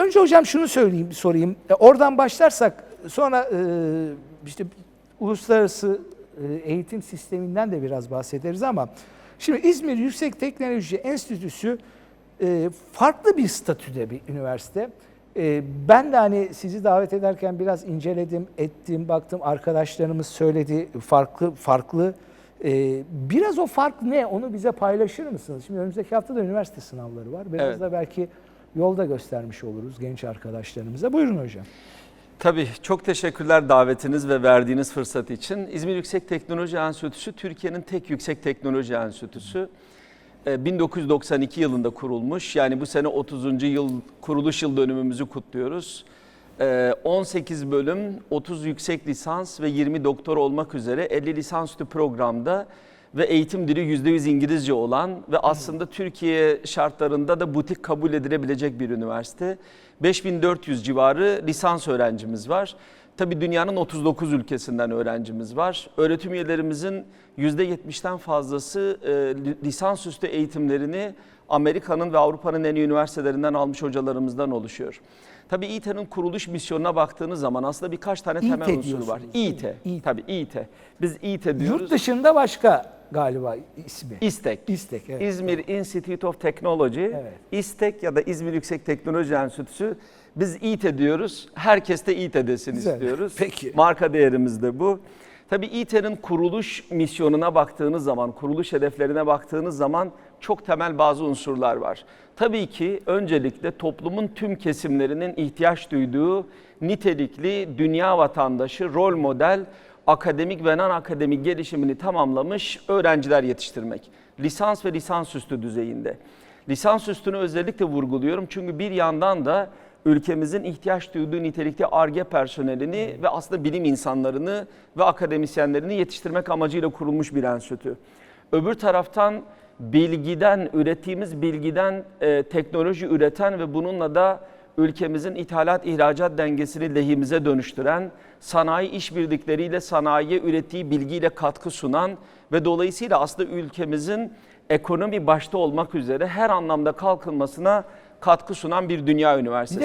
önce hocam şunu söyleyeyim, sorayım. E, Oradan başlarsak sonra e, işte uluslararası e, eğitim sisteminden de biraz bahsederiz ama şimdi İzmir Yüksek Teknoloji Enstitüsü e, farklı bir statüde bir üniversite. E, Ben de hani sizi davet ederken biraz inceledim, ettim, baktım arkadaşlarımız söyledi farklı farklı. E, Biraz o fark ne? Onu bize paylaşır mısınız? Şimdi önümüzdeki hafta da üniversite sınavları var. Biraz Evet. da belki yolda göstermiş oluruz genç arkadaşlarımıza. Buyurun hocam. Tabii çok teşekkürler davetiniz ve verdiğiniz fırsat için. İzmir Yüksek Teknoloji Enstitüsü Türkiye'nin tek yüksek teknoloji enstitüsü. Ee, 1992 yılında kurulmuş. Yani bu sene 30. yıl kuruluş yıl dönümümüzü kutluyoruz. Ee, 18 bölüm, 30 yüksek lisans ve 20 doktor olmak üzere 50 lisansüstü programda ve eğitim dili %100 İngilizce olan ve aslında Türkiye şartlarında da butik kabul edilebilecek bir üniversite. 5400 civarı lisans öğrencimiz var. Tabii dünyanın 39 ülkesinden öğrencimiz var. Öğretim üyelerimizin %70'ten fazlası e, li- lisansüstü eğitimlerini Amerika'nın ve Avrupa'nın en iyi üniversitelerinden almış hocalarımızdan oluşuyor. Tabii İİT'nin kuruluş misyonuna baktığınız zaman aslında birkaç tane temel İİT unsuru var. mi? İİT. tabii İİT. Biz İİT diyoruz. Yurt dışında başka galiba ismi. İSTEK. İstek. Evet. İzmir Institute of Technology, Evet. İSTEK ya da İzmir Yüksek Teknoloji Enstitüsü. Biz İİT diyoruz. Herkes de İİT desin Güzel. istiyoruz. Peki. Marka değerimiz de bu. Tabii İİT'nin kuruluş misyonuna baktığınız zaman, kuruluş hedeflerine baktığınız zaman çok temel bazı unsurlar var. Tabii ki öncelikle toplumun tüm kesimlerinin ihtiyaç duyduğu nitelikli dünya vatandaşı, rol model, akademik ve non akademik gelişimini tamamlamış öğrenciler yetiştirmek. Lisans ve lisansüstü düzeyinde. Lisansüstünü özellikle vurguluyorum çünkü bir yandan da ülkemizin ihtiyaç duyduğu nitelikte ARGE personelini ve aslında bilim insanlarını ve akademisyenlerini yetiştirmek amacıyla kurulmuş bir enstitü. Öbür taraftan bilgiden, ürettiğimiz bilgiden e, teknoloji üreten ve bununla da ülkemizin ithalat ihracat dengesini lehimize dönüştüren, sanayi işbirlikleriyle sanayiye ürettiği bilgiyle katkı sunan ve dolayısıyla aslında ülkemizin ekonomi başta olmak üzere her anlamda kalkınmasına katkı sunan bir dünya üniversitesi.